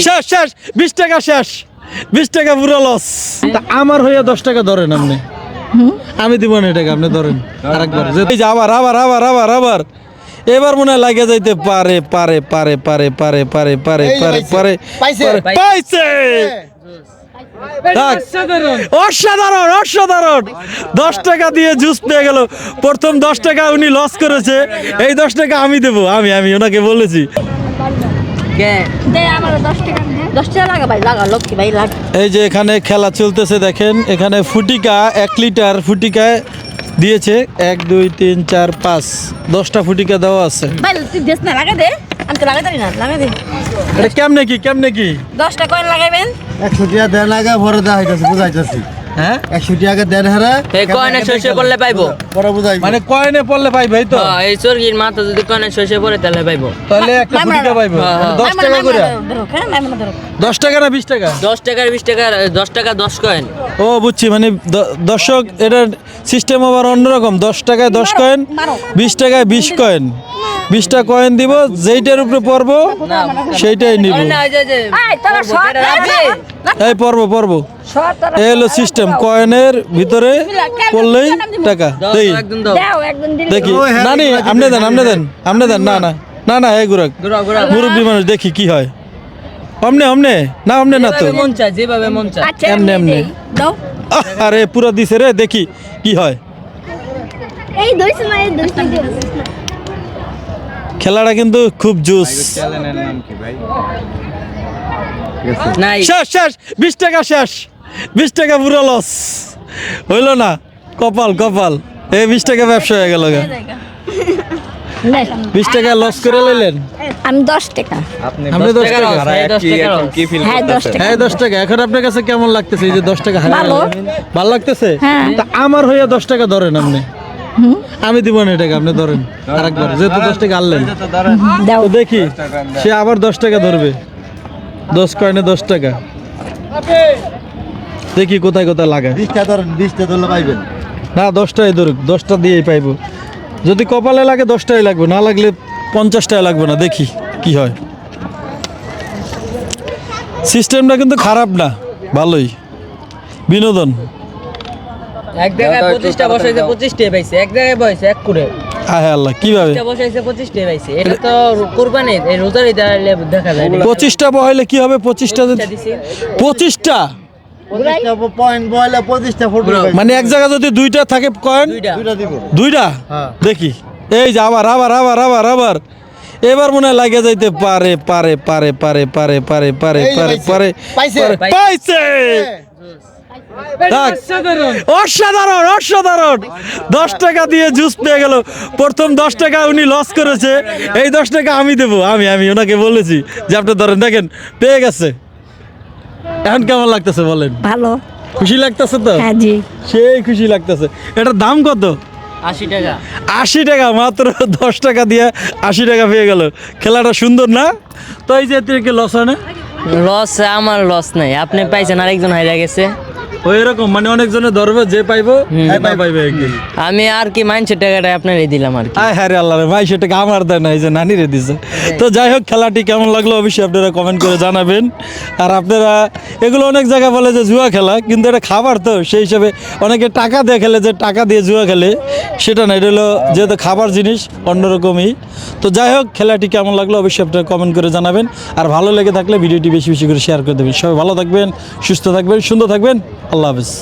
শেষ শেষ বিশ টাকা শেষ। বিশ টাকা পুরো লস আমার হইয়া দশ টাকা ধরেন আপনি। আমি দিব না টাকা আপনি ধরেন। আরেকবার। যে- আবার আবার আবার আবার আবার এবার মনে হয় লাগে যাইতে পারে পারে পারে পারে পারে পারে পারে পারে পাইছে। পারে পাইছে। অসাধারণ। অসাধারণ দশ টাকা দিয়ে জুস পেয়ে গেল। প্রথম দশ টাকা উনি লস করেছে। এই দশ টাকা আমি দেবো আমি আমি ওনাকে বলেছি। এই যে এখানে খেলা চলতেছে দেখেন এখানে ফুটিকা এক লিটার ফুটিকায় দিয়েছে। এক দুই তিন চার পাঁচ দশটা ফুটিকা দেওয়া আছে। ভাই তুই দেশ না লাগা দে। আমি তো লাগাতে পারি না লাগা দে। এটা কেমনে কি কেমনে কি? দশটা কয়েন লাগাইবেন। একশো টাকা দেন আগে ভরে দেওয়া হইতেছে বুঝাইতেছি। হ্যাঁ? একশো টাকা দেন হারা। এই কয়নে শস্য পড়লে পাইবো? পরে বুঝাই। মানে কয়েনে পড়লে পাইবে এই তো? হ্যাঁ, এই চর্গির মাথা যদি কয়নে শস্য পড়ে তাহলে পাইবো। তাহলে একটা মাইমা ফুটিকা পাইবে। হ্যাঁ, হ্যাঁ। দশ টাকা করে? ধরো হ্যাঁ মাইমা ধরো দশ টাকা না বিশ টাকা? দশ টাকার বিশ টাকার দশ টাকা দশ কয়েন। ও বুঝছি মানে দ- দর্শক এটার সিস্টেম আবার অন্যরকম। দশ টাকায় দশ কয়েন মারো। বিশ টাকায় বিশ কয়েন। বিশটা কয়েন দিব যেইটার উপরে পড়ব সেইটাই নিব? এই পর্ব পর্ব এই হলো সিস্টেম কয়েনের ভিতরে পড়লেই টাকা দেই। দাও, একদম দাও। দাও একদম দিন দেখি। হ্যাঁ, নানি আপনি দেন আপনি দেন আপনি দেন না না না না এই গুরক। মুরব্বী মানুষ দেখি কি হয়। অমনে অমনে না অমনে না তো। মন চায় যেভাবে মন চায়। আচ্ছা এমনি, এমনি আরে পুরো দিছে রে দেখি কি হয়। এই দইছ না এই দইছ খেলাটা কিন্তু খুব জুস। শেষ শেষ। বিশ টাকা শেষ। বিশ টাকা পুরো লস হইল না। কপাল কপাল। এই বিশ টাকা ব্যবসা হয়ে গেল বিশ টাকা লস করে আমি দশ টাকা। আপনি দশ টাকা লস। হ্যাঁ দশ টাকা হ্যাঁ দশ টাকা। এখন আপনার কাছে কেমন লাগতেছে এই যে দশ টাকা হারালেন? ভালো। ভালো লাগতেছে? হ্যাঁ। তা আমার হইয়া দশ টাকা ধরেন আপনি। আমি দিব না টাকা আপনি ধরেন আরেকবার যেহেতু দশ টাকা আনলেন। দাও। তো দেখি সে আবার দশ টাকা ধরবে। দশ কয়েনে দশ টাকা? দেখি কোথায় কোথায় লাগায়। বিশটা ধরেন বিশটা ধরলে পাইবেন। না দশটাই ধরুক দশটা দিয়েই পাইবো। যদি কপালে লাগে দশটাই লাগবে না লাগলে পঞ্চাশটাই লাগবে না দেখি কি হয়। সিস্টেমটা কিন্তু খারাপ না ভালোই। বিনোদন। এক জায়গায় পঁচিশটা বসাইছে পঁচিশটাই পাইছে। এক জায়গায় বসাইছে এক করে আহে আল্লাহ কীভাবে? পঁচিশটা বসাইছে পঁচিশটাই পাইছে। এটা তো কোরবানি এই আইলে দেখা যায়। পঁচিশটা বহাইলে কি হবে? পঁচিশটা যদি পঁচিশটা মানে এক জায়গায় যদি দুইটা থাকে কয়েন? দুইটা। দুইটা দিব। দুইটা? হ্যাঁ। দেখি। এই যে আবার আবার আবার আবার আবার। এবার মনে হয় লাগে যাইতে পারে পারে পারে পারে পারে পারে পারে পারে পারে পাইছে। অসাধারণ। অসাধারণ দশ টাকা দিয়ে জুস পেয়ে গেল। প্রথম দশ টাকা উনি লস করেছে। এই দশ টাকা আমি দেবো। আমি আমি ওনাকে বলেছি যে আপনি ধরেন দেখেন পেয়ে গেছে। এখন কেমন লাগতেছে বলেন? ভালো। খুশি লাগতেছে তো? হ্যাঁ জি। সেই খুশি লাগতেছে। এটার দাম কত? আশি টাকা। আশি টাকা মাত্র দশ টাকা দিয়ে আশি টাকা পেয়ে গেল। খেলাটা সুন্দর না? তো এই যে এতে লস হয় না? লস আমার লস নাই। আপনি পাইছেন আরেকজন হারিয়ে গেছে। ওই এরকম মানে অনেকজনে ধরবে যে পাইবো হ্যাঁ পাইবে একদিন আমি আর কি মাইনছে টাকাটা আপনারই দিলাম আর কি। আয় হ্যাঁ আল্লাহ রে ভাই সেটাকে আমার দেয় না? এই যে নানি রে দিছে। তো যাই হোক খেলাটি কেমন লাগল অবশ্যই আপনারা কমেন্ট করে জানাবেন। আর আপনারা এগুলো অনেক জায়গায় বলে যে জুয়া খেলা কিন্তু এটা খাবার তো সেই হিসাবে অনেকে টাকা দিয়ে খেলে যে টাকা দিয়ে জুয়া খেলে সেটা না এটা হলো যেহেতু খাবার জিনিস অন্যরকমই। তো যাই হোক খেলাটি কেমন লাগল অবশ্যই আপনারা কমেন্ট করে জানাবেন। আর ভালো লেগে থাকলে ভিডিওটি বেশি বেশি করে শেয়ার করে দেবেন। সবাই ভালো থাকবেন সুস্থ থাকবেন সুন্দর থাকবেন। আল্লাহ হাফেজ